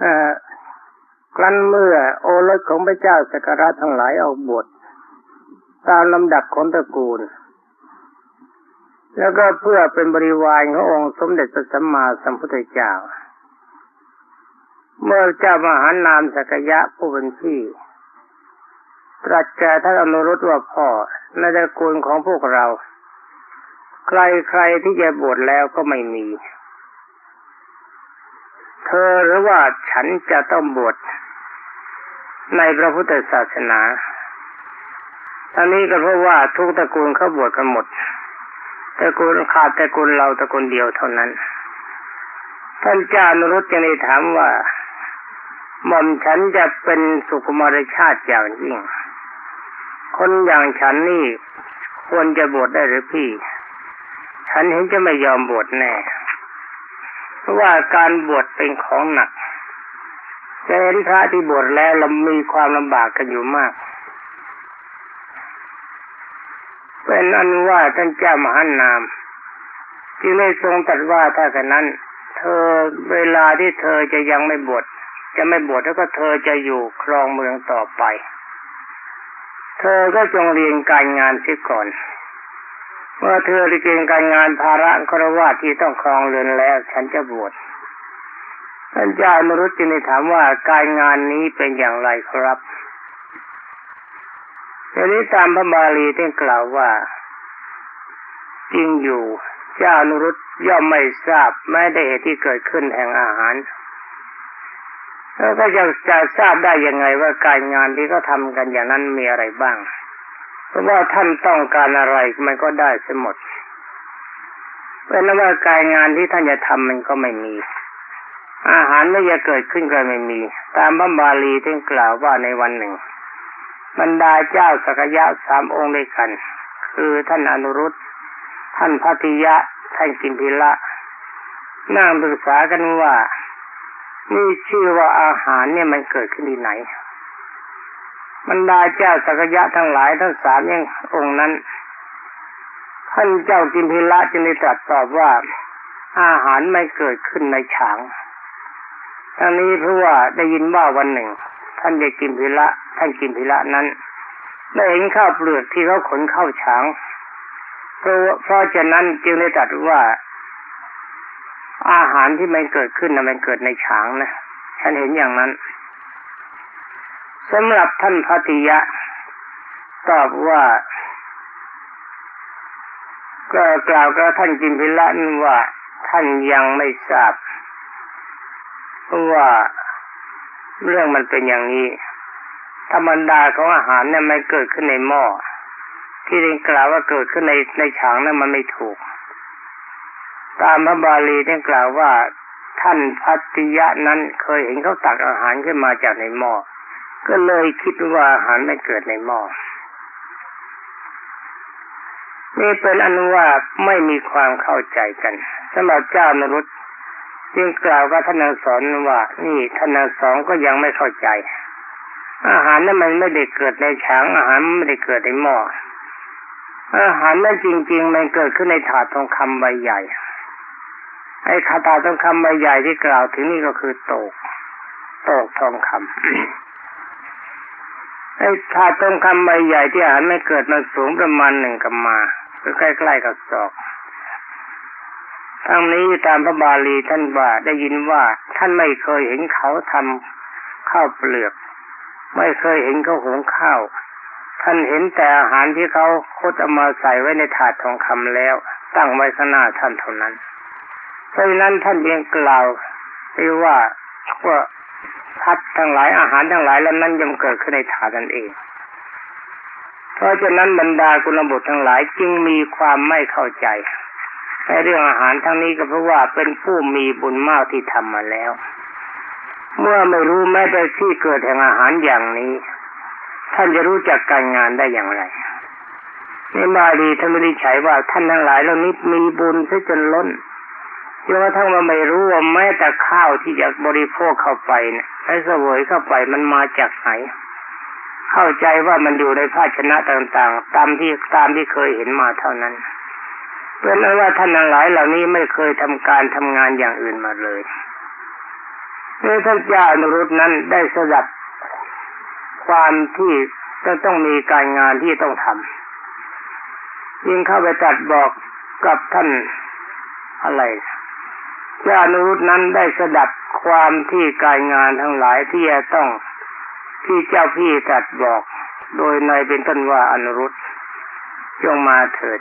อครั้นเมื่อโอรสของพระเจ้าสกการะทั้งหลายออกบวชตามลำดับของตระกูล แล้วก็เพื่อเป็นบริวารขององค์สมเด็จพระสัมมาสัมพุทธเจ้า เมื่อเจ้ามหานามสกยะผู้เป็นพี่ ตรัสแก่ท่านอนุรุตว่าพ่อในตระกูลของพวกเรา ใครใครที่จะบวชแล้วก็ไม่มี ธอหรือว่าฉันจะต้องบวชในพระพุทธศาสนาตอนนี้ก็เพราะว่าทุกตระกูลเขาบวชกันหมดตระกูลขาดตระกูลเราตระกูลเดียวเท่านั้น ท่านจานุรุตยังได้ถามว่าหม่อมฉันจะเป็นสุขุมารชาติอย่างยิ่ง คนอย่างฉันนี่ควรจะบวชได้หรือพี่ ฉันเห็นจะไม่ยอมบวชแน่ ว่าการบวชเป็นของหนักจะเห็นพระที่บวชแล้วเรามีความลำบากกันอยู่มาก เป็นอันว่าท่านเจ้ามหานามจึงได้ทรงตรัสว่าถ้ากันนั้น เธอเวลาที่เธอจะยังไม่บวชจะไม่บวชแล้วก็เธอจะอยู่ครองเมืองต่อไป เธอก็จงเรียนการงานเสียก่อน เมื่อเธอเรียนการงานภาระครวะที่ต้องครองเรือนแล้ว ฉันจะบวชท่านเจ้ามรุจึงได้ถามว่าการงานนี้เป็นอย่างไรครับทีนี้ตามพระบาลีที่กล่าวว่า จริงอยู่ เจ้านรุตย่อมไม่ทราบแม้ได้เหตุที่เกิดขึ้นแห่งอาหารแล้วก็จะจะทราบได้ยังไงว่าการงานที่เขาทากันอย่างนั้นมีอะไรบ้าง เพราะว่าท่านต้องการอะไรมันก็ได้เสมดเป็นว่าการงานที่ท่านจะทำมันก็ไม่มี อาหารไม่จะเกิดขึ้นก็ไม่มี ตามบัมบาลีที่กล่าวว่าในวันหนึ่ง บรรดาเจ้าสักยะสามองค์ด้วยกัน คือท่านอนุรุตท่านพัทิยะ ท่านกิมพิละนั่งปรึกษากันว่านี่ชื่อว่าอาหารเนี่ยมันเกิดขึ้นที่ไหน บรรดาเจ้าสักยะทั้งหลายทั้งสามยังองค์นั้น ท่านเจ้ากิมพิละจึงได้ตรัสตอบว่า อาหารไม่เกิดขึ้นในฉางทั้งนี้เพราะว่าได้ยินว่าวันหนึ่ง ท่านจะกินพิละ ท่านกินพิละนั้นได้เห็นข้าวเปลือกที่เขาขนเข้าฉางเพราะเพราะฉะนั้นจึงได้ตรัสว่า อาหารที่มันเกิดขึ้นนะมันเกิดในฉางนะฉันเห็นอย่างนั้น สำหรับท่านพัติยะ ตอบว่า ก็กล่าวกับท่านกินพิละนว่า ท่านยังไม่ทราบราะว่าเรื่องมันเป็นอย่างนี้ ธรรมดาของอาหารเนี่ยไม่เกิดขึ้นในหม้อที่เรียนกล่าวว่าเกิดขึ้นในในฉางนั้นมันไม่ถูก ตามพระบาลีที่กล่าวว่าท่านพัติยะนั้นเคยเห็นเขาตักอาหารขึ้นมาจากในหม้อ ก็เลยคิดว่าอาหารไม่เกิดในหม้อนี่เป็นอนุว่าไม่มีความเข้าใจกันสำหรับเจ้านรุษจึงกล่าวกับท่านสอนว่า นี่ท่านสองก็ยังไม่เข้าใจ อาหารนั้นมันไม่ได้เกิดในฉางอาหารไม่ได้เกิดในหม้ออาหารนั้นจริง ๆ มันเกิดขึ้นในถาดทองคำใบใหญ่ ไอ้คาถาทองคำใบใหญ่ที่กล่าวถึงนี่ก็คือโตกโตกทองคำ ถาดทองคำใบใหญ่ที่อาหารไม่เกิดมันสูงประมาณหนึ่งกำมาคือใกล้ๆกับศอกทั้งนี้ตามพระบาลีท่านว่าได้ยินว่าท่านไม่เคยเห็นเขาทำข้าวเปลือก ไม่เคยเห็นเขาหุงข้าว ท่านเห็นแต่อาหารที่เขาโคตรเอามาใส่ไว้ในถาดทองคำแล้ว ตั้งไว้ข้างหน้าท่านเท่านั้นเพราะฉะนั้นท่านเพียงกล่าวไปว่าว่า พัดทั้งหลายอาหารทั้งหลายแล้วนั้นย่อมเกิดขึ้นในถาดนั่นเอง เพราะฉะนั้นบรรดากุลบุตรทั้งหลายจึงมีความไม่เข้าใจในเรื่องอาหารทั้งนี้ก็เพราะว่าเป็นผู้มีบุญมากที่ทำมาแล้ว เมื่อไม่รู้แม้แต่ที่เกิดแห่งอาหารอย่างนี้ ท่านจะรู้จักการงานได้อย่างไรในมาดีท่านไม่ได้ใช้ว่าท่านทั้งหลายเหล่านี้มีบุญซะจนล้น จนกระทั่งว่าไม่รู้ว่าแม้แต่ข้าวที่จะบริโภคเข้าไปเนี่ยให้เสวยเข้าไปมันมาจากไหน เข้าใจว่ามันอยู่ในภาชนะต่างๆ ตามที่ตามที่เคยเห็นมาเท่านั้นเป็นนั้นว่าท่านทั้งหลายเหล่านี้ไม่เคยทำการทำงานอย่างอื่นมาเลยเมื่อท่านเจ้าอนุรุตนั้นได้สดับความที่จะต้องมีการงานที่ต้องทำยิ่งเข้าไปตัดบอกกับท่านอะไร เจ้าอนุรุตนั้นได้สดับความที่การงานทั้งหลายที่จะต้องที่เจ้าพี่ตัดบอก โดยในเป็นต้นว่าอนุรุตจงมาเถิด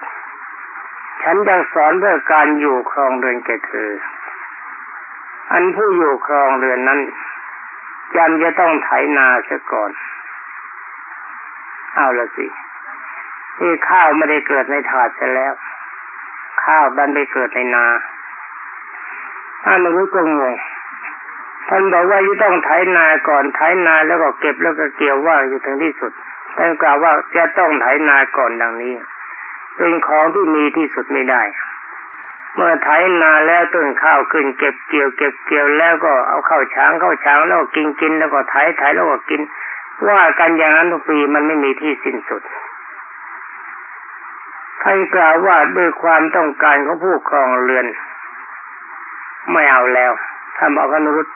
ฉันจะสอนเพื่อการอยู่ครองเรือนแก่เธอ อันผู้อยู่ครองเรือนนั้นจำจะต้องไถนาเสียก่อน เอาละสินี่ข้าวไม่ได้เกิดในถาดเสียแล้ว ข้าวดันไปเกิดในนา ท่านรู้ก็งงท่านบอกว่าจะต้องไถนาก่อนไถนาแล้วก็เก็บแล้วก็เกี่ยวว่าอยู่ถึงที่สุดท่านกล่าวว่าจะต้องไถนาก่อนดังนี้ เป็นของที่มีที่สุดไม่ได้ เมื่อไถนาแล้วต้นข้าวขึ้นเก็บเกี่ยวเก็บเกี่ยวแล้วก็เอาเข้าช้างเข้าช้างแล้วก็กินกินแล้วก็ไถไถแล้วก็กิน ว่ากันอย่างนั้นทุกปีมันไม่มีที่สิ้นสุดท่านกล่าวว่าด้วยความต้องการของผู้ครองเรือน ไม่เอาแล้วท่านบอกอนุรุต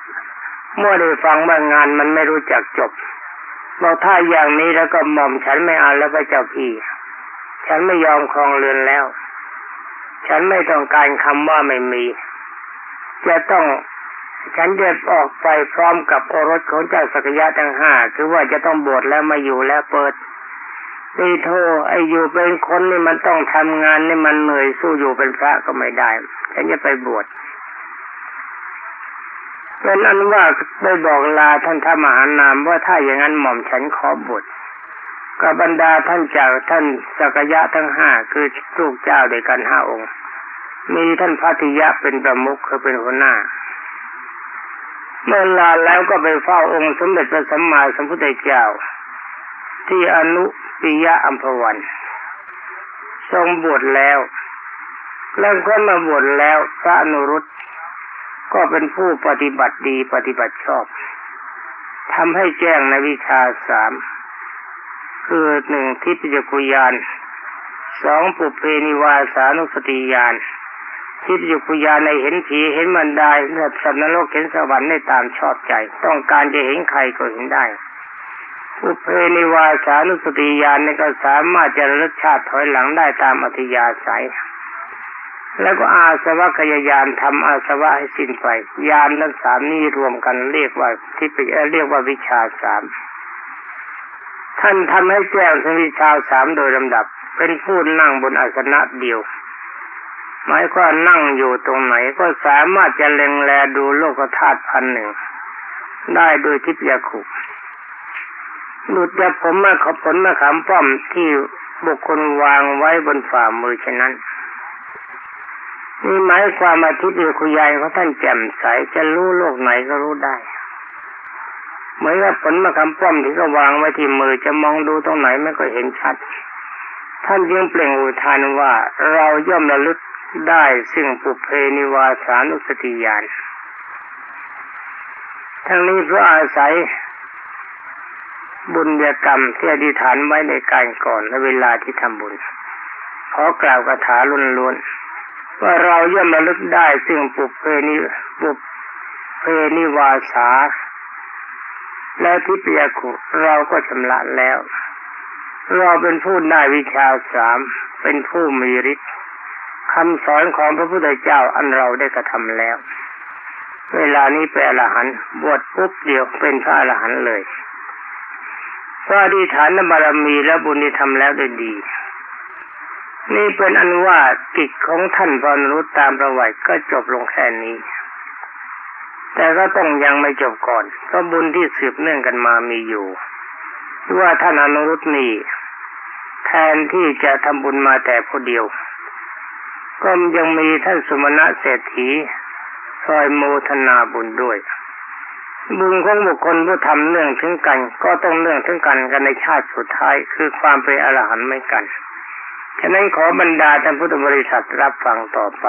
เมื่อได้ฟังว่างานมันไม่รู้จักจบบอกถ้าอย่างนี้แล้วก็หม่อมฉันไม่เอาแล้วพระเจ้าพี่ ฉันไม่ยอมครองเรือนแล้ว ฉันไม่ต้องการคำว่าไม่มี จะต้องฉันจะออกไปพร้อมกับโอรสของเจ้าสักยะทั้งห้าคือว่าจะต้องบวชแล้วมาอยู่แล้วเปิดนี่โทไออยู่เป็นคนนี่มันต้องทำงานนี่มันเหนื่อยสู้อยู่เป็นพระก็ไม่ได้ ฉันจะไปบวช เป็นอันว่าได้บอกลาท่านธรรมหานามว่าถ้าอย่างนั้นหม่อมฉันขอบวชกับบรรดาท่านเจ้าท่านสักยะทั้งห้าคือลูกเจ้าด้วยกันห้าองค์ มีท่านพัทยะเป็นประมุขคือเป็นหัวหน้า เมื่อลาแล้วก็ไปเฝ้าองค์สมเด็จพระสัมมาสัมพุทธเจ้า ที่อนุปิยะอัมพวัน ทรงบวชแล้ว แล้วก็มาบวชแล้วพระอนุรุต ก็เป็นผู้ปฏิบัติดีปฏิบัติชอบทำให้แจ้งในวิชาสามคือหนึ่งทิพยกุยานสองปุเพนิวาสานุสติยานทิพยกุยานในเห็นผีเห็นมันได้เลือสัตว์นรกเห็นสวรรค์ได้ตามชอบใจ ต้องการจะเห็นใครก็เห็นได้ปุเพนิวาสานุสติยานนี่ก็สามารถจะระลึกชาติถอยหลังได้ตามอัธยาศัย แล้วก็อาสวะขยายานทำอาสวะให้สิ้นไป ยานทั้งสามนี้รวมกันเรียกว่าที่ไปเรียกว่าวิชาสามท่านทำให้แจ้งถึงวิชาสามโดยลำดับ เป็นผู้นั่งบนอาสนะเดียวหมายควานั่งอยู่ตรงไหนก็สามารถจะเล็งแลดูโลกธาตุพันหนึ่ง ได้โดยทิพยาคุหลุดจากผมมาขอผลมาขามป้อมที่บุคคลวางไว้บนฝ่ามือเช่นนั้น นี่หมายความอาทิตย์อคุยายของท่านแจ่มใสจะรู้โลกไหนก็รู้ได้เหมือนกับผลมะขามป้อมที่ก็วางไว้ที่มือจะมองดูตรงไหนไม่ก็เห็นชัด ท่านยังเปล่งอุทานว่าเราย่อมระลึกได้ซึ่งปุเพนิวาสานุสติญาณทั้งนี้เพราะอาศัยบุญญกรรมที่อธิษฐานไว้ในการก่อนและเวลาที่ทำบุญขอกล่าวคาถาล้วนๆ ว่าเราย่อมระลึกได้ซึ่งปุเพนิปุเพนิวาสา และทิพยคุเราก็ชำระแล้ว เราเป็นผู้ได้วิชาสามเป็นผู้มีฤทธิ์คำสอนของพระพุทธเจ้าอันเราได้กระทำแล้ว เวลานี้เป็นอรหันต์บวชปุ๊บเดียวเป็นพระอรหันต์เลยพราะอธิฐานบารมีและบุญที่ทำแล้วได้ดี นี่เป็นอันว่ากิจของท่านพรนุษตามประวัติก็จบลงแค่นี้ แต่ก็ต้องยังไม่จบก่อนเพราะบุญที่สืบเนื่องกันมามีอยู่ว่าท่านอนุรุตนี่แทนที่จะทำบุญมาแต่คนเดียว ก็ยังมีท่านสมณะเศรษฐีคอยโมทนาบุญด้วย บุญของบุคคลผู้ทำเนื่องถึงกัน ก็ต้องเนื่องถึงกันกันในชาติสุดท้ายคือความเป็นอรหันต์ไม่กัน ฉะนั้นขอบรรดาท่านพุทธบริษัทรับฟังต่อไป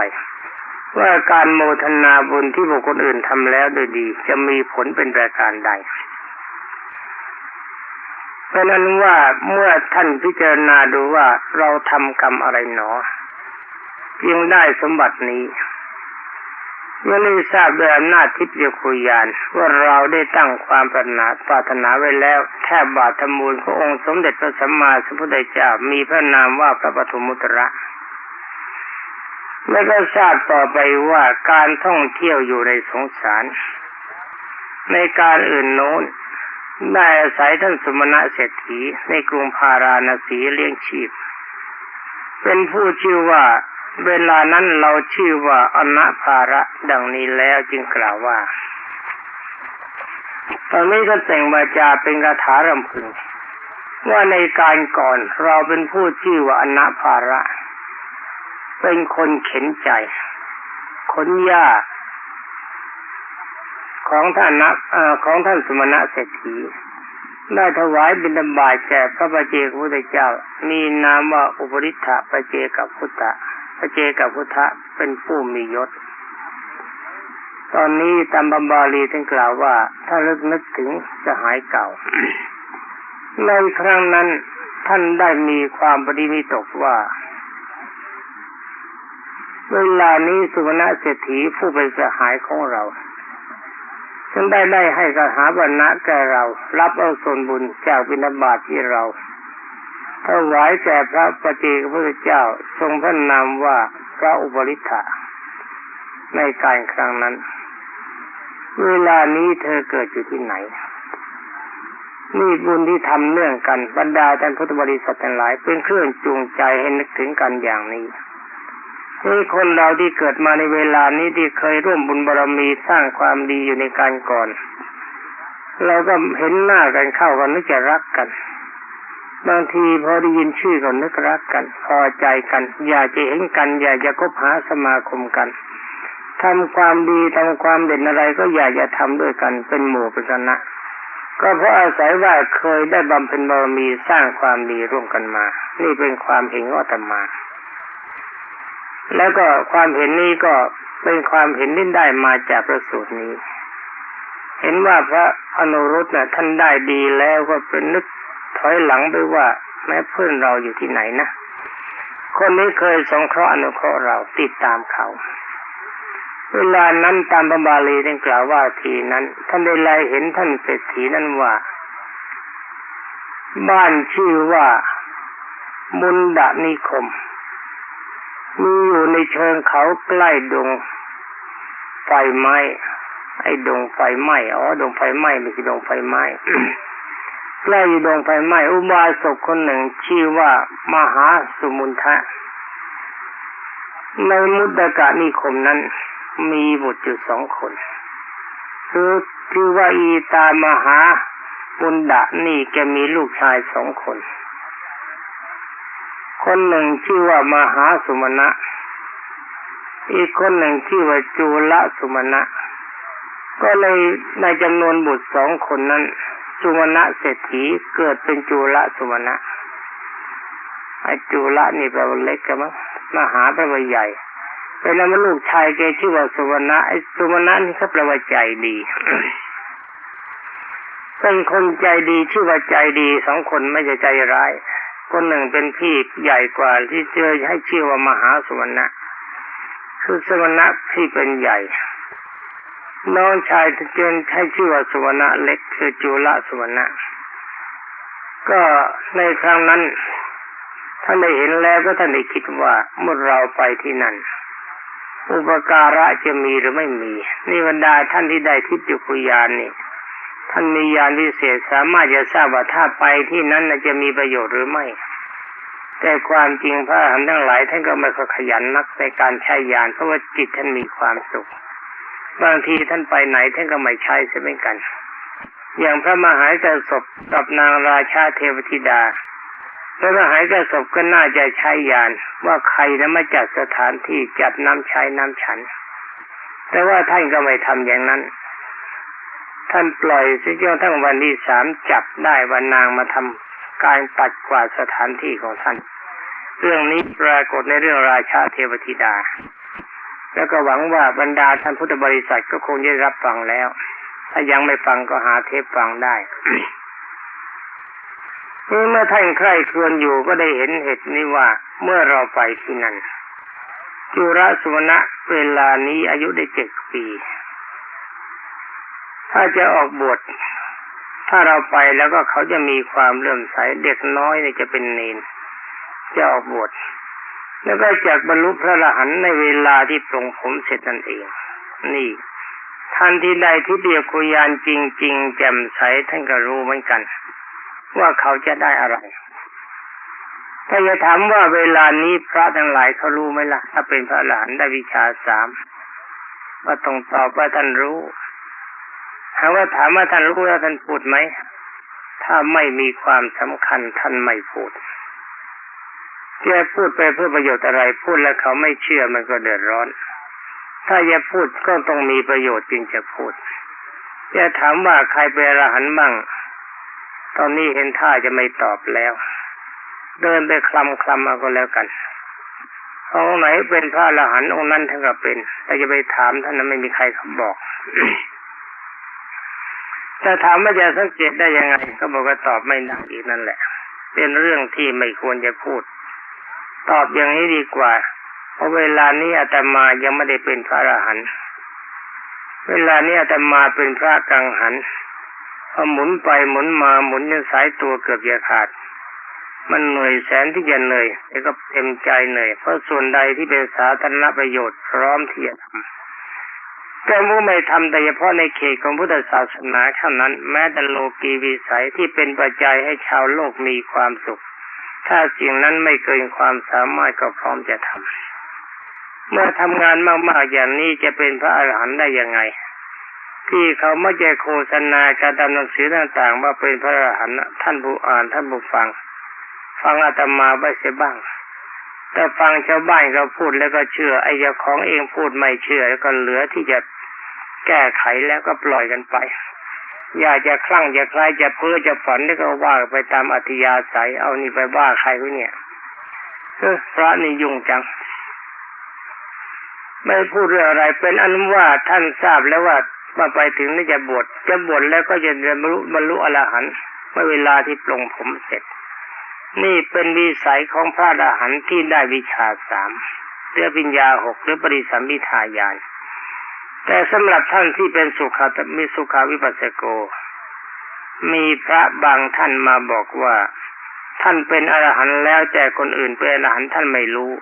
ว่าการโมทนาบุญที่บุคคลอื่นทำแล้วโดยดี จะมีผลเป็นประการใด เพราะนั้นว่าเมื่อท่านพิจารณาดูว่าเราทำกรรมอะไรหนอ จึงได้สมบัตินี้ เมื่อได้ทราบโดยอำนาจทิพยคุยานว่าเราได้ตั้งความปรารถนาปรารถนาไว้แล้วแทบบาทมูลขององค์สมเด็จพระสัมมาสัมพุทธเจ้ามีพระนามว่าพระปฐมุตระแล้วก็ทราบต่อไปว่าการท่องเที่ยวอยู่ในสงสาร ในการอื่นโน้นได้อาศัยท่านสมณะเศรษฐีในกรุงพาราณสีเลี้ยงชีพ เป็นผู้ชื่อว่า เวลานั้นเราชื่อว่าอนะภาระดังนี้แล้วจึงกล่าวว่า ตอนนี้ท่านแต่งวาจาเป็นคาถารำพึง ว่าในการก่อนเราเป็นผู้ชื่อว่าอนะภาระ เป็นคนเข็นใจขนหญ้าของท่านนะเอ่อของท่านสมณะเศรษฐีได้ถวายบิณฑบาตแก่พระประเจกพุทธเจ้า มีนามว่าอุปริทธะประเจกับพุทธะ ประเจกับพุทธะเป็นผู้มียศ ตอนนี้ตามบัมบาลีท่านกล่าวว่า ถ้าลึกนึกถึงจะหายเก่า ในครั้งนั้นท่านได้มีความปฏิมิตกว่า เวลานี้สุวรรณเศรษฐีผู้เป็นสหายของเราจึงได้ได้ให้กหาบรรณะแก่เรา รับเอาส่วนบุญจากบิณฑบาตที่เรา ถวายแก่พระปฏิเกพุทธเจ้าทรงพระนามว่าพระอุปริธะในการครั้งนั้น เวลานี้เธอเกิดอยู่ที่ไหน นี่บุญที่ทำเนื่องกันบรรดาท่านพุทธบริษัททั้งหลาย เป็นเครื่องจูงใจให้นึกถึงกันอย่างนี้นี่คนเราที่เกิดมาในเวลานี้ที่เคยร่วมบุญบารรมีสร้างความดีอยู่ในการก่อน เราก็เห็นหน้ากันเข้ากันนึกจะรักกัน บางทีพอได้ยินชื่อก็นึกรักกัน พอใจกัน อยากจะเห็นกัน อยากจะคบหาสมาคมกันทำความดีทำความเด่นอะไรก็อยากจะทำด้วยกันเป็นหมู่เป็นคณะก็เพราะอาศัยว่าเคยได้บำเพ็ญบารมีสร้างความดีร่วมกันมา นี่เป็นความเห็นของอาตมา แล้วก็ความเห็นนี้ก็เป็นความเห็นที่ได้มาจากประสูตรนี้ เห็นว่าพระอนุรุตนะ่ะท่านได้ดีแล้วก็เป็นนึก อยหลังไปว่า แม้เพื่อนเราอยู่ที่ไหนนะ คนนี้เคยสงเคราะห์อนุเคราะห์เราติดตามเขา เวลานั้นตามพระบาลีท่านกล่าวว่าทีนั้น ท่านได้ไลเห็นท่านเศรษฐีนั้นว่า บ้านชื่อว่ามุนดานิคม มีอยู่ในเชิงเขาใกล้ดงไฟไหม้ไอ้ดงไฟไหม้อ๋อดงไฟไหม้ไม่ใช่ดงไฟไหม้ ใกล้อยู่ดงไฟไหม้อุบาสกคนหนึ่งชื่อว่ามหาสุมุนทะ ในมุตตกะนิคมนั้น มีบุตรอยู่สองคน คือชื่อว่าอีตามหาบุญดะนี่แกมีลูกชายสองคน คนหนึ่งชื่อว่ามหาสุมณะอีกคนหนึ่งชื่อว่าจูลสุมณะก็เลยในจำนวนบุตรสองคนนั้น สุมาณะเศรษฐีเกิดเป็นจูลสุมาณะไอ้จูละนี่แปลว่าเล็กกันมั้งมหาแปลว่าใหญ่เป็นนั้นลูกชายแกชื่อว่าสุวรรณะไอ้สุวรรณะนี่เขาแปลว่าใจดีเป็นคนใจดีชื่อว่าใจดีสองคนไม่ใช่ใจร้ายคนหนึ่งเป็นพี่ใหญ่กว่าที่เจอให้ชื่อว่ามหาสุวรรณะคือสุวรรณะที่เป็นใหญ่ น้องชายเจนให้ชื่อว่าสุวรรณเล็กคือจุลสุวรรณะก็ในครั้งนั้นท่านได้เห็นแล้วก็ท่านได้คิดว่าเมื่อเราไปที่นั่น อุปการะจะมีหรือไม่มีนี่บรรดาท่านที่ได้ทิพย์จุคุยานนี่ท่านมียานพิเศษสามารถจะทราบว่าถ้าไปที่นั้นจะมีประโยชน์หรือไม่ แต่ความจริงพระอรหันต์ทั้งหลายท่านก็ไม่ค่อยขยันนักในการใช้ยานเพราะว่าจิตท่านมีความสุข บางทีท่านไปไหนท่านก็ไม่ใช้เช่นกัน อย่างพระมหากษัตริย์กับนางราชาเทวธิดาพระมหากษัตริย์ก็น่าจะใช้ยาน ว่าใครนะมาจัดสถานที่จัดน้ำใช้น้ำฉัน แต่ว่าท่านก็ไม่ทำอย่างนั้น ท่านปล่อยสิจนทั้งวันที่สามจับได้วันนางมาทำการปัดกวาดสถานที่ของท่าน เรื่องนี้ปรากฏในเรื่องราชาเทวธิดา แล้วก็หวังว่าบรรดาท่านพุทธบริษัทก็คงได้รับฟังแล้ว ถ้ายังไม่ฟังก็หาเทปฟังได้นี่เมื่อท่านใคร่ครวญอยู่ก็ได้เห็นเหตุนี้ว่าเมื่อเราไปที่นั่นจุรสุวนะเวลานี้อายุได้เจ็ดปี ถ้าจะออกบวชถ้าเราไปแล้วก็เขาจะมีความเลื่อมใสเด็กน้อยเนี่ยจะเป็นเนนจะออกบวช แล้วก็จากบรรลุพระอรหันต์ในเวลาที่ปรงผมเสร็จนั่นเอง นี่ทันที่ใดที่เบียกุยานจริง ๆ แจ่มใสท่านก็รู้เหมือนกัน ว่าเขาจะได้อะไรถ้าจะถามว่าเวลานี้พระทั้งหลายเขารู้ไหมล่ะ ถ้าเป็นพระอรหันต์ได้วิชาสามว่าต้องตอบว่าท่านรู้ถามว่าถามว่าท่านรู้แล้วท่านพูดไหม ถ้าไม่มีความสำคัญท่านไม่พูด จะพูดไปเพื่อประโยชน์อะไร พูดแล้วเขาไม่เชื่อมันก็เดือดร้อน ถ้าจะพูดก็ต้องมีประโยชน์จึงจะพูดจะถามว่าใครเป็นอรหันต์มั่ง ตอนนี้เห็นท่าจะไม่ตอบแล้ว เดินไปคลำคลำเอาก็แล้วกันองไหนเป็นพระอรหันต์องค์นั้นท่านก็เป็น แต่จะไปถามท่านนั้นไม่มีใครเขาบอกจะถามว่าจะสังเกตได้ยังไง ก็บอกว่าตอบไม่ได้อีกนั่นแหละ เป็นเรื่องที่ไม่ควรจะพูด ตอบอย่างนี้ดีกว่า เพราะเวลานี้อาตมายังไม่ได้เป็นพระอรหันต์เวลานี้อาตมาเป็นพระกังหันพอหมุนไปหมุนมาหมุนจนสายตัวเกือบจะขาด มันเหนื่อยแสนที่จะเหนื่อยแต่ก็เต็มใจเหนื่อยเพราะส่วนใดที่เป็นสาธารณประโยชน์พร้อมที่จะทำแต่ผู้ไม่ทำแต่เฉพาะในเขตของพุทธศาสนาเท่านั้น แม้แต่โลกีวิสัยที่เป็นปัจจัยให้ชาวโลกมีความสุข ถ้าสิ่งนั้นไม่เกินความสามารถก็พร้อมจะทำเมื่อทำงานมากๆอย่างนี้จะเป็นพระอรหันต์ได้ยังไง ที่เขาไม่จะโฆษณาการตามหนังสือต่างๆ ว่าเป็นพระอรหันต์ท่านผู้อ่านท่านผู้ฟัง ฟังอาตมาไว้เสียบ้าง แต่ฟังชาวบ้านเขาพูดแล้วก็เชื่อไอ้เจ้าของเองพูดไม่เชื่อแล้วก็เหลือที่จะแก้ไขแล้วก็ปล่อยกันไป อยากจะคลั่งจะคลายจะเพ้อจะฝันแล้วก็ว่าไปตามอัธยาศัย เอานี่ไปว่าใครวะเนี่ยเออพระนี่ยุ่งจัง ไม่พูดเรื่องอะไร เป็นอนุว่าท่านทราบแล้วว่ามาไปถึงนี่จะบวชจะบวชแล้วก็จะบรรลุบรรลุอรหันต์เมื่อเวลาที่ปลงผมเสร็จ นี่เป็นวิสัยของพระอรหันต์ที่ได้วิชาสามเรือปิญญาหกหรือปริสัมมิทายาน แต่สำหรับท่านที่เป็นสุขามีสุขาวิปัสสโก มีพระบางท่านมาบอกว่า ท่านเป็นอรหันต์แล้วแต่คนอื่นเป็นอรหันต์ท่านไม่รู้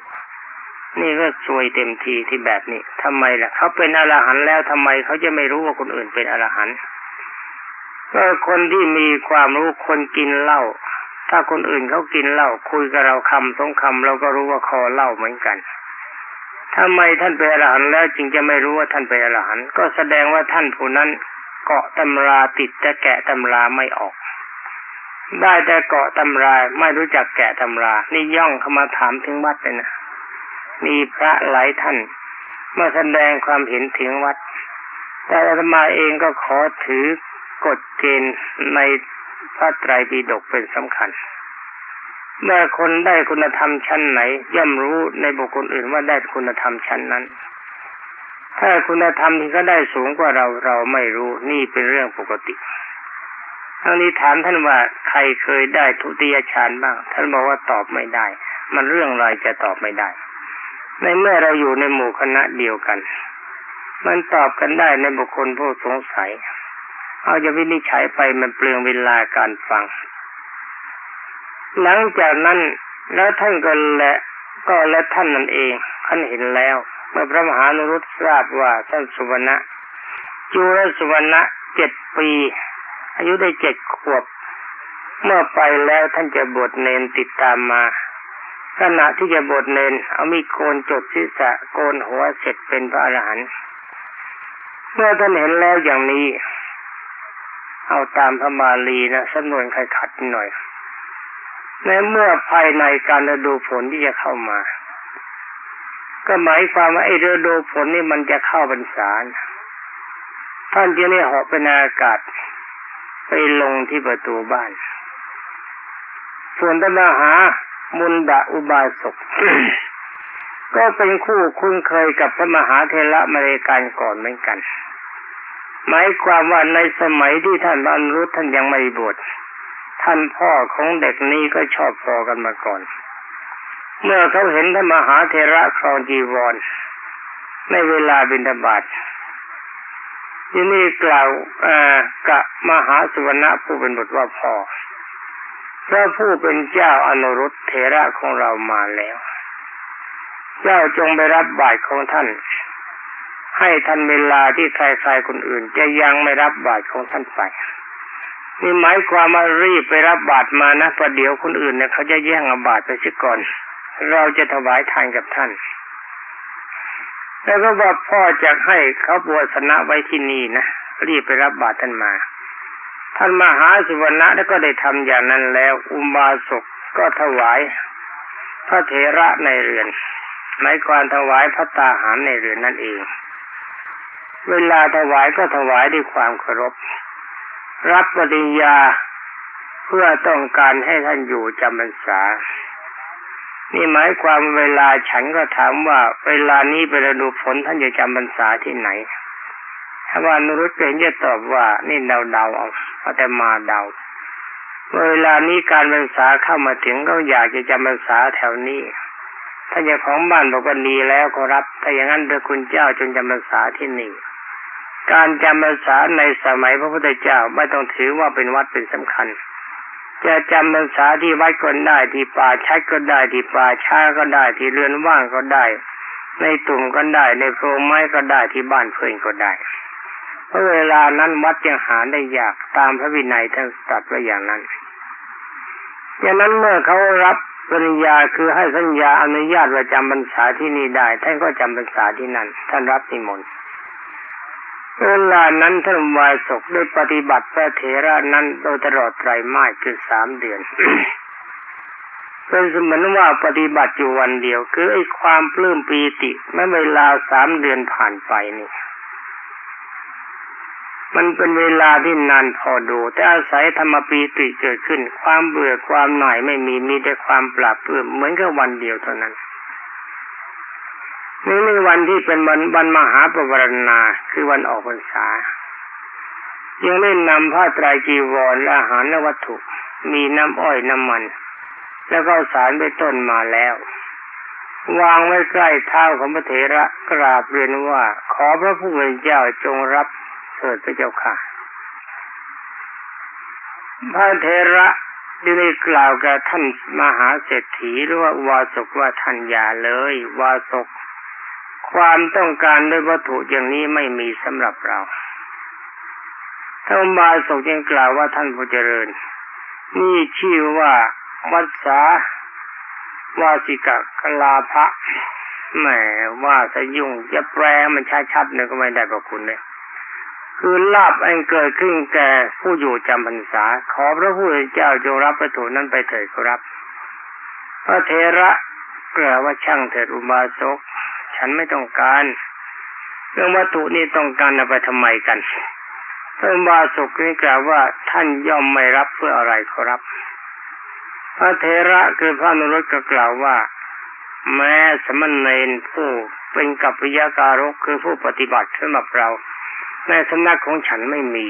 นี่ก็ซวยเต็มทีที่แบบนี้ทำไมล่ะเขาเป็นอรหันต์แล้วทำไมเขาจะไม่รู้ว่าคนอื่นเป็นอรหันต์ก็คนที่มีความรู้คนกินเหล้าถ้าคนอื่นเขากินเหล้าคุยกับเราคำสองคำเราก็รู้ว่าคอเหล้าเหมือนกัน ทำไมท่านเป็นอรหันต์แล้วจึงจะไม่รู้ว่าท่านเป็นอรหันต์ก็แสดงว่าท่านผู้นั้นเกาะตำราติดแต่แกะตำราไม่ออก ได้แต่เกาะตำราไม่รู้จักแกะตำรา นี่ย่องเข้ามาถามถึงวัดเลยนะมีพระหลายท่านมาแสดงความเห็นถึงวัด แต่อาตมาเองก็ขอถือกฎเกณฑ์ในพระไตรปิฎกเป็นสำคัญ เมื่อคนได้คุณธรรมชั้นไหน ย่อมรู้ในบุคคลอื่นว่าได้คุณธรรมชั้นนั้น ถ้าคุณธรรมที่เขาได้สูงกว่าเราเราไม่รู้นี่เป็นเรื่องปกติทั้งนี้ถามท่านว่าใครเคยได้ทุติยฌานบ้าง ท่านบอกว่าตอบไม่ได้ มันเรื่องอะไรจะตอบไม่ได้ ในเมื่อเราอยู่ในหมู่คณะเดียวกัน มันตอบกันได้ในบุคคลผู้สงสัย เอาจะวินิจฉัยไปมันเปลืองเวลาการฟัง หลังจากนั้นแล้วท่านก็และก็และท่านนั่นเองท่านเห็นแล้ว เมื่อพระมหานุรุตทราบว่าท่านสุวรรณะจุลสุวรรณะเจ็ดปี อายุได้เจ็ดขวบ เมื่อไปแล้วท่านจะบวชเนนติดตามมาขณะที่จะบวชเนนเอามีโกนจดศีรษะโกนหัวเสร็จเป็นพระอรหันต์เมื่อท่านเห็นแล้วอย่างนี้ เอาตามพระบาลีนะสำนวนใครขัดหน่อย ในเมื่อภายในการฤดูฝนที่จะเข้ามา ก็หมายความว่าไอ้ฤดูฝนนี่มันจะเข้าบรรษาท่านจะได้หอบเป็นอากาศ ไปลงที่ประตูบ้าน ส่วนตมหามุนดาอุบาสกก็เป็นคู่คุ้นเคยกับพระมหาเทระมาเรกันก่อนเหมือนกัน หมายความว่าในสมัยที่ท่านบรรลุท่านยังไม่บวช ท่านพ่อของเด็กนี้ก็ชอบพอกันมาก่อน เมื่อเขาเห็นท่านมหาเทระครองจีวร ในเวลาบิณฑบาตที่นี่กล่าวกับมหาสุวรรณผู้เป็นบุตรว่าพ่อพระผู้เป็นเจ้าอนุรุตเทระของเรามาแล้ว เจ้าจงไปรับบาตรของท่าน ให้ทันเวลาที่ใครๆคนอื่น จะยังไม่รับบาตรของท่านไป นี่หมายความว่ารีบไปรับบาตรมานะประเดี๋ยวคนอื่นเนี่ยเขาจะแย่งอาบาตรไปซิก่อน เราจะถวายทานกับท่าน แล้วก็ว่าพ่อจะให้เขาบวชสนะไว้ที่นี่นะรีบไปรับบาตรท่านมา ท่านมหาสุวรรณะแล้วก็ได้ทำอย่างนั้นแล้ว อุบาสกก็ถวายพระเถระในเรือนหมายความถวายพระตาหารในเรือนนั่นเอง เวลาถวายก็ถวายด้วยความเคารพ รับปริญญาเพื่อต้องการให้ท่านอยู่จำพรรษา นี่หมายความเวลาฉันก็ถามว่า เวลานี้เป็นฤดูฝนท่านจะจำพรรษาที่ไหนถ้าว่านุรุตเป็นจะตอบว่านี่เดาเดาเอาแต่มาเดา เวลานี้การพรรษาเข้ามาถึงก็อยากจะจำพรรษาแถวนี้ถ้าเจ้าของบ้านบอกว่าดีแล้วก็รับ ถ้าอย่างนั้นพระคุณเจ้าจงจำพรรษาที่นี่ การจำพรรษาในสมัยพระพุทธเจ้าไม่ต้องถือว่าเป็นวัดเป็นสำคัญ จะจำพรรษาที่วัดก็ได้ที่ป่าชัดก็ได้ที่ป่าช้าก็ได้ที่เรือนว่างก็ได้ ในตุ่มก็ได้ในโพรงไม้ก็ได้ที่บ้านเพื่อนก็ได้เพราะเวลานั้นวัดยังหาได้ยากตามพระวินัยท่านตรัสไว้อย่างนั้นอย่างนั้นเมื่อเขารับปัญญาคือให้สัญญาอนุญาตว่าจำพรรษาที่นี่ได้ ท่านก็จำพรรษาที่นั่น ท่านรับนิมนต์ เวลานั้นท่านวายศกได้ปฏิบัติพระเถระนั้นโดยตลอดไตรมาสคือสามเดือนเป็นสมนว่าปฏิบัติอยู่วันเดียว คือไอ้ความปลื้มปีติเมื่อเวลาสามเดือนผ่านไปนี่ มันเป็นเวลาที่นานพอดู แต่อาศัยธรรมปีติเกิดขึ้น ความเบื่อความหน่ายไม่มีมีแต่ความปราบปลื้มเหมือนกับวันเดียวเท่านั้น นี่ในวันที่เป็นวันวันมหาปวารณาคือวันออกพรรษายังเล่นนำผ้าไตรจีวรและอาหารและวัตถุ มีน้ำอ้อยน้ำมัน แล้วก็สารไปต้นมาแล้ว วางไว้ใกล้เท้าของพระเถระกราบเรียนว่า ขอพระผู้เป็นเจ้าจงรับเถิดพระเจ้าค่ะ พระเถระได้กล่าวกับท่านมหาเศรษฐีหรือว่าวาสกว่าท่านอย่าเลย วาสก ความต้องการด้วยวัตถุอย่างนี้ไม่มีสำหรับเราท่านบาสกยังกล่าวว่าท่านผู้เจริญ นี่ชื่อว่าวัดสาวาสิกะกลาภะแหมว่าสยุ่งจะแปลมันชัดๆเนี่ยก็ไม่ได้ประคุณเลยคือลาบอันเกิดขึ้นแก่ผู้อยู่จำพรรษา ขอพระผู้เป็นเจ้าจงรับประตูนั้นไปเถิดครับ พระเทระกล่าวว่าช่างเถิดอุบาสก ฉันไม่ต้องการ เรื่องวัตถุนี่ต้องการเอาไปทำไมกันท่านบาสุกนี่กล่าวว่าท่านย่อมไม่รับเพื่ออะไรขอรับ พระเทระคือพระนรุตก็กล่าวว่า แม้สมณเณรผู้เป็นกัปปิยาการกคือผู้ปฏิบัติสำหรับเราในสำนักของฉันไม่มี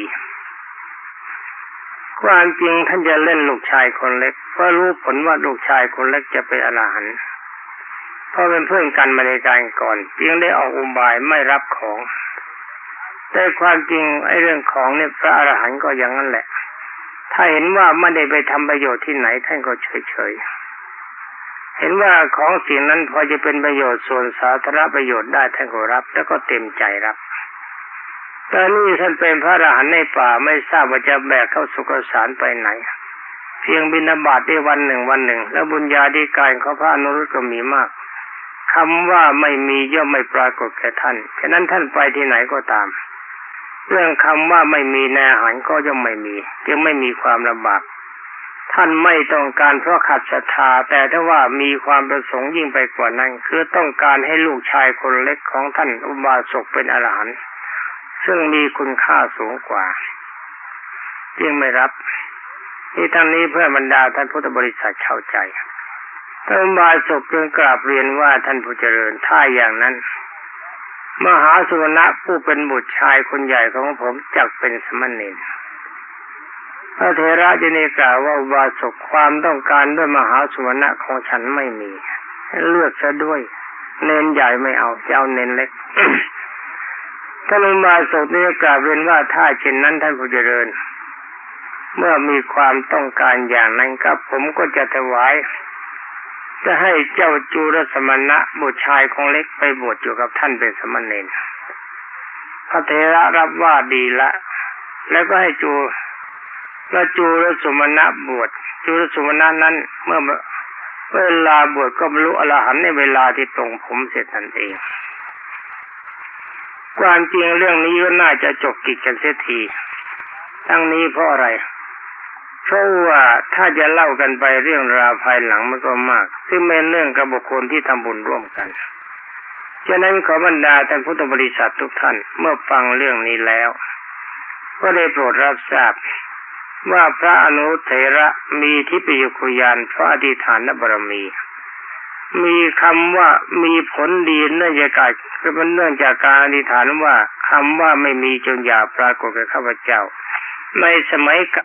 ความจริงท่านจะเล่นลูกชายคนเล็กเพราะรู้ผลว่าลูกชายคนเล็กจะเป็นอรหันต์ เพราะเป็นเพื่อนกันมาในการก่อนจึงได้ออกอุบายไม่รับของ แต่ความจริงไอ้เรื่องของเนี่ยพระอรหันต์ก็อย่างนั้นแหละ ถ้าเห็นว่าไม่ได้ไปทำประโยชน์ที่ไหนท่านก็เฉยๆเห็นว่าของสิ่งนั้นพอจะเป็นประโยชน์ส่วนสาธารณประโยชน์ได้ท่านก็รับ แล้วก็เต็มใจรับแต่นี่ท่านเป็นพระอรหันต์ในป่าไม่ทราบว่าจะแบกเข้าสุกสารไปไหน เพียงบินาบาตได้วันหนึ่งวันหนึ่ง แล้วบุญญาธิการของพระอนุรุตก็มีมาก คำว่าไม่มีย่อมไม่ปรากฏแก่ท่านฉะนั้นท่านไปที่ไหนก็ตาม เรื่องคำว่าไม่มีแนหันก็ย่อมไม่มีจึงไม่มีความลำบากท่านไม่ต้องการเพราะขัดศรัทธาแต่ถ้าว่ามีความประสงค์ยิ่งไปกว่านั้น คือต้องการให้ลูกชายคนเล็กของท่านอุบาสกเป็นอรหันต์ซึ่งมีคุณค่าสูงกว่า จึงไม่รับ ที่ทั้งนี้เพื่อบรรดาท่านพุทธบริษัทเข้าใจ ท่านบาศกจึงกราบเรียนว่าท่านผู้เจริญถ้าอย่างนั้น มหาสุวรรณผู้เป็นบุตรชายคนใหญ่ของผมจักเป็นสมณีพระเทระจะนีกล่าวว่าบาศกความต้องการด้วยมหาสุวรรณของฉันไม่มี เลือกซะด้วย เน้นใหญ่ไม่เอาจะเอาเน้นเล็กท่านอุบาสกนี่กล่าวเรียนว่าถ้าเช่นนั้นท่านผู้เจริญ เมื่อมีความต้องการอย่างนั้นก็ผมก็จะถวาย จะให้เจ้าจูรสมณะบุตรชายของเล็กไปบวชอยู่กับท่านเป็นสมณเณรพระเทระรับว่าดีละ แล้วก็ให้จูแล้วจูรสมณะบวชจูรสมณะนั้นเมื่อเวลาบวชก็บรรลุอรหันต์ในเวลาที่ตรงผมเสร็จนั่นเองความจริงเรื่องนี้ก็น่าจะจบกิจกันเสียที ทั้งนี้เพราะอะไร เพราะว่าถ้าจะเล่ากันไปเรื่องราวภายหลังมันก็มาก ซึ่งเป็นเรื่องกับบุคคลที่ทำบุญร่วมกันฉะนั้นขอบรรดาท่านพุทธบริษัททุกท่านเมื่อฟังเรื่องนี้แล้ว ก็ได้โปรดรับทราบ ว่าพระอนุเถระมีทิพยคุยานพระอธิฐานบารมี มีคำว่ามีผลดีเนื่องจากการคือมันเนื่องจากการอธิฐานว่าคำว่าไม่มีจงอย่าปรากฏแก่ข้าพเจ้า ในสมัยกับ